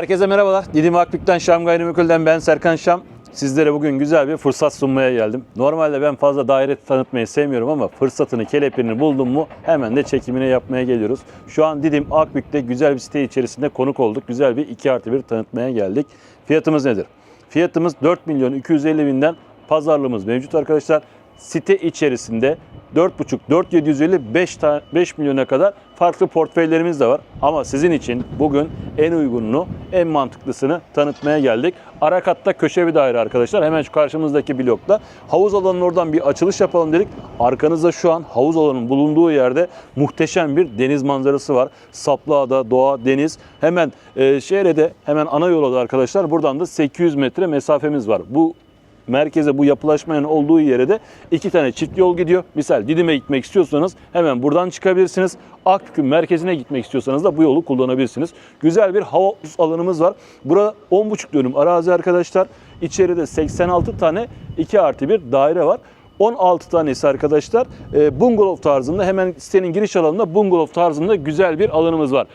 Herkese merhabalar. Didim Akbük'ten Şam Gayrimenkul'den ben Serkan Şam. Sizlere bugün güzel bir fırsat sunmaya geldim. Normalde ben fazla daire tanıtmayı sevmiyorum ama fırsatını, kelepini buldum mu hemen de çekimine yapmaya geliyoruz. Şu an Didim Akbük'te güzel bir site içerisinde konuk olduk. Güzel bir 2 artı 1 tanıtmaya geldik. Fiyatımız nedir? Fiyatımız 4 milyon 250 binden pazarlığımız mevcut arkadaşlar. Site içerisinde 4,5, 4 750, 5, 5 milyona kadar farklı portföylerimiz de var. Ama sizin için bugün en uygununu, en mantıklısını tanıtmaya geldik. Arakatta köşe bir daire arkadaşlar. Hemen şu karşımızdaki blokta. Havuz alanının oradan bir açılış yapalım dedik. Arkanızda şu an havuz alanının bulunduğu yerde muhteşem bir deniz manzarası var. Saplıada, doğa, deniz. Hemen e, şehre de hemen ana yola da arkadaşlar buradan da 800 metre mesafemiz var. Bu merkeze bu yapılaşmanın olduğu yere de iki tane çift yol gidiyor. Misal Didim'e gitmek istiyorsanız hemen buradan çıkabilirsiniz. Akbük'ün merkezine gitmek istiyorsanız da bu yolu kullanabilirsiniz. Güzel bir havuz alanımız var. Burada 10,5 dönüm arazi arkadaşlar. İçeride 86 tane 2 artı 1 daire var. 16 tanesi arkadaşlar e, bungalov tarzında hemen sitenin giriş alanında bungalov tarzında güzel bir alanımız var.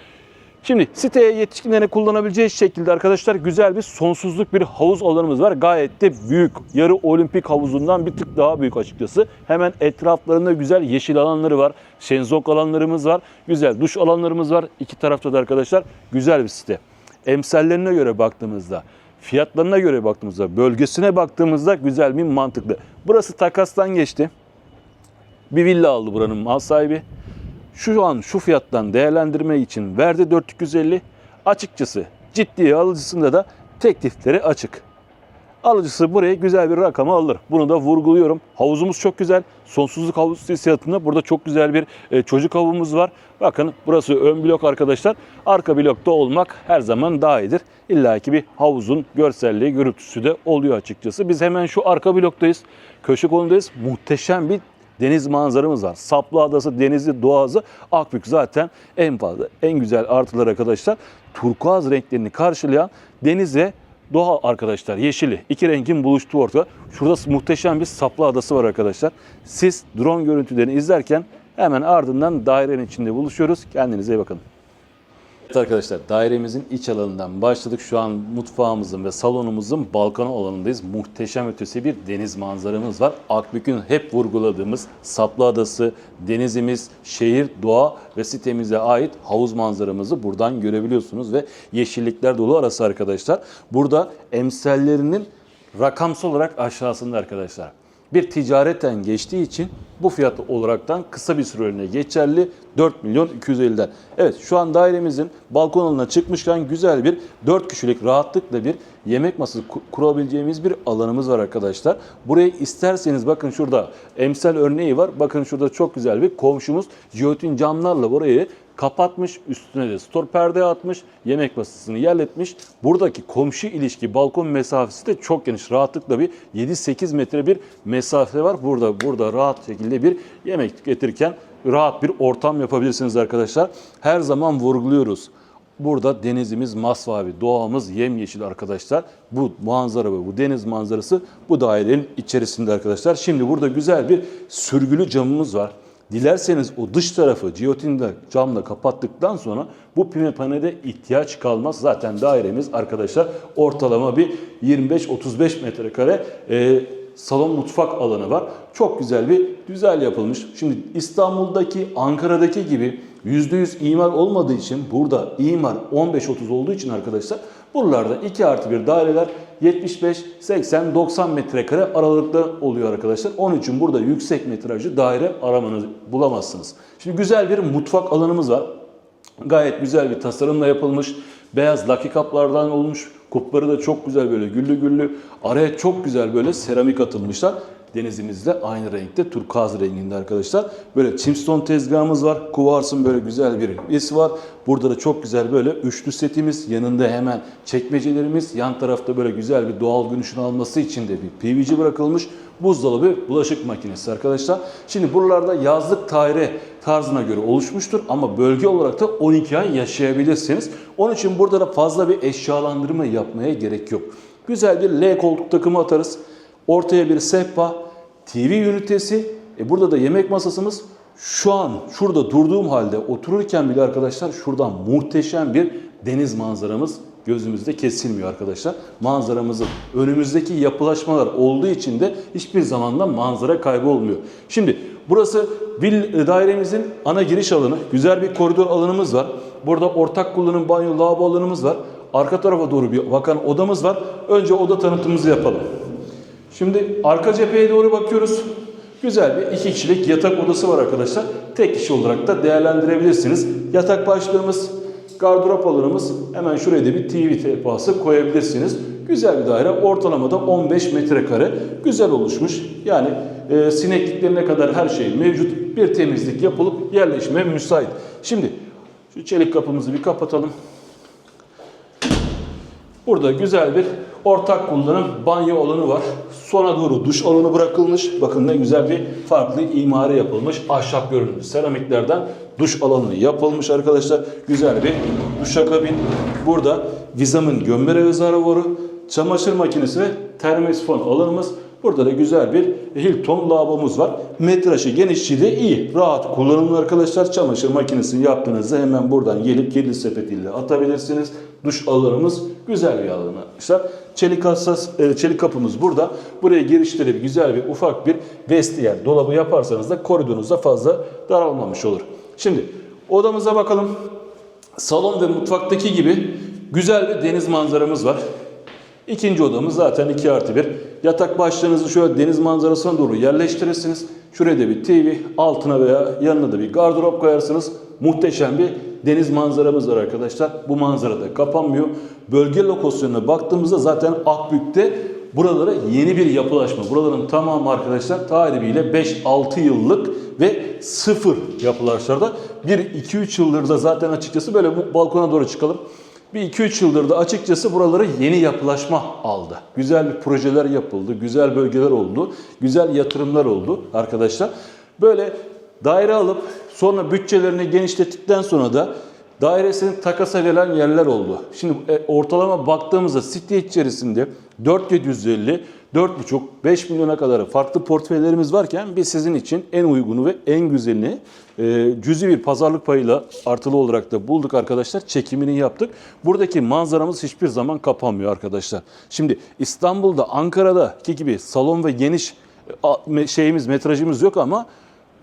Şimdi siteye yetişkinlerin kullanabileceği şekilde arkadaşlar güzel bir sonsuzluk bir havuz alanımız var. Gayet de büyük. Yarı olimpik havuzundan bir tık daha büyük açıkçası. Hemen etraflarında güzel yeşil alanları var. Şenzong alanlarımız var. Güzel duş alanlarımız var. İki tarafta da arkadaşlar güzel bir site. Emsallerine göre baktığımızda, fiyatlarına göre baktığımızda, bölgesine baktığımızda güzel bir mantıklı. Burası takastan geçti. Bir villa aldı buranın mal sahibi şu an şu fiyattan değerlendirme için verdi 4250. Açıkçası ciddi alıcısında da teklifleri açık. Alıcısı buraya güzel bir rakama alır. Bunu da vurguluyorum. Havuzumuz çok güzel. Sonsuzluk havuz hissiyatında burada çok güzel bir e, çocuk havuzumuz var. Bakın burası ön blok arkadaşlar. Arka blokta olmak her zaman daha iyidir. İlla ki bir havuzun görselliği, görüntüsü de oluyor açıkçası. Biz hemen şu arka bloktayız. Köşe konudayız. Muhteşem bir deniz manzaramız var. Saplı Adası, denizi, doğası Akbük zaten en fazla, en güzel artılar arkadaşlar. Turkuaz renklerini karşılayan deniz ve doğa arkadaşlar. Yeşili. iki rengin buluştuğu ortada. Şurada muhteşem bir Saplı Adası var arkadaşlar. Siz drone görüntülerini izlerken hemen ardından dairenin içinde buluşuyoruz. Kendinize iyi bakın. Evet arkadaşlar dairemizin iç alanından başladık. Şu an mutfağımızın ve salonumuzun balkon alanındayız. Muhteşem ötesi bir deniz manzaramız var. Akbük'ün hep vurguladığımız Saplı Adası, denizimiz, şehir, doğa ve sitemize ait havuz manzaramızı buradan görebiliyorsunuz ve yeşillikler dolu arası arkadaşlar. Burada emsallerinin rakamsal olarak aşağısında arkadaşlar bir ticaretten geçtiği için bu fiyat olaraktan kısa bir süreliğine geçerli 4 milyon 250'den. Evet şu an dairemizin balkon alanına çıkmışken güzel bir 4 kişilik rahatlıkla bir yemek masası ku- kurabileceğimiz bir alanımız var arkadaşlar. Burayı isterseniz bakın şurada emsal örneği var. Bakın şurada çok güzel bir komşumuz jiyotin camlarla burayı kapatmış, üstüne de stor perde atmış, yemek masasını yerletmiş. Buradaki komşu ilişki, balkon mesafesi de çok geniş. Rahatlıkla bir 7-8 metre bir mesafe var. Burada burada rahat şekilde bir yemek tüketirken rahat bir ortam yapabilirsiniz arkadaşlar. Her zaman vurguluyoruz. Burada denizimiz masmavi, doğamız yemyeşil arkadaşlar. Bu manzara ve bu deniz manzarası bu dairenin içerisinde arkadaşlar. Şimdi burada güzel bir sürgülü camımız var. Dilerseniz o dış tarafı giyotinle camla kapattıktan sonra bu pimapenede ihtiyaç kalmaz. Zaten dairemiz arkadaşlar ortalama bir 25-35 metrekare e, salon mutfak alanı var. Çok güzel bir güzel yapılmış. Şimdi İstanbul'daki, Ankara'daki gibi %100 imar olmadığı için burada imar 15-30 olduğu için arkadaşlar buralarda 2 artı 1 daireler 75, 80, 90 metrekare aralıkta oluyor arkadaşlar. Onun için burada yüksek metrajlı daire aramanızı bulamazsınız. Şimdi güzel bir mutfak alanımız var. Gayet güzel bir tasarımla yapılmış. Beyaz laki kaplardan olmuş. Kupları da çok güzel böyle güllü güllü. Araya çok güzel böyle seramik atılmışlar. Denizimizde aynı renkte turkuaz renginde arkadaşlar. Böyle chimstone tezgahımız var. Kuvarsın böyle güzel bir is var. Burada da çok güzel böyle üçlü setimiz. Yanında hemen çekmecelerimiz. Yan tarafta böyle güzel bir doğal gün ışını alması için de bir PVC bırakılmış. Buzdolabı, bulaşık makinesi arkadaşlar. Şimdi buralarda yazlık daire tarzına göre oluşmuştur ama bölge olarak da 12 ay yaşayabilirsiniz. Onun için burada da fazla bir eşyalandırma yapmaya gerek yok. Güzel bir L koltuk takımı atarız. Ortaya bir sehpa, TV ünitesi. E burada da yemek masasımız. Şu an şurada durduğum halde otururken bile arkadaşlar şuradan muhteşem bir deniz manzaramız gözümüzde kesilmiyor arkadaşlar. Manzaramızın önümüzdeki yapılaşmalar olduğu için de hiçbir zamanda manzara kaybı olmuyor. Şimdi burası vill dairemizin ana giriş alanı. Güzel bir koridor alanımız var. Burada ortak kullanım banyo lavabo alanımız var. Arka tarafa doğru bir bakan odamız var. Önce oda tanıtımımızı yapalım. Şimdi arka cepheye doğru bakıyoruz. Güzel bir iki kişilik yatak odası var arkadaşlar. Tek kişi olarak da değerlendirebilirsiniz. Yatak başlığımız, gardırop alanımız. Hemen şuraya da bir TV sehpası koyabilirsiniz. Güzel bir daire. Ortalamada 15 metrekare. Güzel oluşmuş. Yani e, sinekliklerine kadar her şey mevcut. Bir temizlik yapılıp yerleşime müsait. Şimdi şu çelik kapımızı bir kapatalım. Burada güzel bir ortak kullanım banyo alanı var. Sona doğru duş alanı bırakılmış. Bakın ne güzel bir farklı imari yapılmış. Ahşap görünümlü seramiklerden duş alanı yapılmış arkadaşlar. Güzel bir duşakabin. Burada Vizam'ın gömme rezervuarı, çamaşır makinesi ve termosifon alanımız. Burada da güzel bir Hilton lavabomuz var. Metrajı genişliği iyi. Rahat kullanımlı arkadaşlar. Çamaşır makinesini yaptığınızda hemen buradan gelip kirli sepetiyle atabilirsiniz. Duş alanımız güzel bir alan arkadaşlar. Çelik hassas, e, çelik kapımız burada. Buraya bir güzel bir ufak bir vestiyer dolabı yaparsanız da koridorunuzda fazla daralmamış olur. Şimdi odamıza bakalım. Salon ve mutfaktaki gibi güzel bir deniz manzaramız var. İkinci odamız zaten 2 artı 1. Yatak başlarınızı şöyle deniz manzarasına doğru yerleştirirsiniz. Şuraya da bir TV, altına veya yanına da bir gardırop koyarsınız. Muhteşem bir deniz manzaramız var arkadaşlar. Bu manzara da kapanmıyor. Bölge lokasyonuna baktığımızda zaten Akbük'te buralara yeni bir yapılaşma. Buraların tamamı arkadaşlar tarihiyle 5-6 yıllık ve sıfır yapılaşlarda. 1-2-3 yıldır da zaten açıkçası böyle bu balkona doğru çıkalım. Bir 2-3 yıldır da açıkçası buralara yeni yapılaşma aldı. Güzel bir projeler yapıldı, güzel bölgeler oldu, güzel yatırımlar oldu arkadaşlar. Böyle daire alıp sonra bütçelerini genişlettikten sonra da dairesini takasa verilen yerler oldu. Şimdi e, ortalama baktığımızda site içerisinde 4750, 4,5, 5 milyona kadar farklı portföylerimiz varken biz sizin için en uygunu ve en güzelini e, cüzi bir pazarlık payıyla artılı olarak da bulduk arkadaşlar. Çekimini yaptık. Buradaki manzaramız hiçbir zaman kapanmıyor arkadaşlar. Şimdi İstanbul'da, Ankara'daki gibi salon ve geniş e, şeyimiz, metrajımız yok ama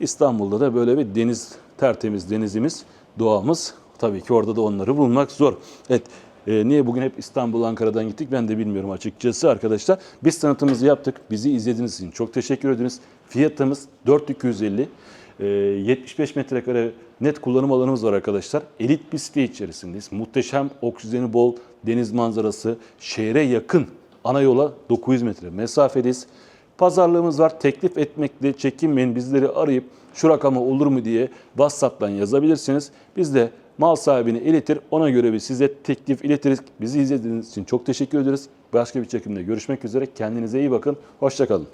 İstanbul'da da böyle bir deniz, tertemiz denizimiz, doğamız. Tabii ki orada da onları bulmak zor. Evet, e, niye bugün hep İstanbul, Ankara'dan gittik ben de bilmiyorum açıkçası arkadaşlar. Biz tanıtımımızı yaptık. Bizi izlediğiniz için çok teşekkür ederiz. Fiyatımız 4250. E, 75 metrekare net kullanım alanımız var arkadaşlar. Elit bir site içerisindeyiz. Muhteşem, oksijeni bol, deniz manzarası, şehre yakın ana yola 900 metre mesafedeyiz. Pazarlığımız var. Teklif etmekle çekinmeyin. Bizleri arayıp şu rakama olur mu diye WhatsApp'tan yazabilirsiniz. Biz de mal sahibini iletir. Ona göre bir size teklif iletiriz. Bizi izlediğiniz için çok teşekkür ederiz. Başka bir çekimde görüşmek üzere. Kendinize iyi bakın. Hoşçakalın.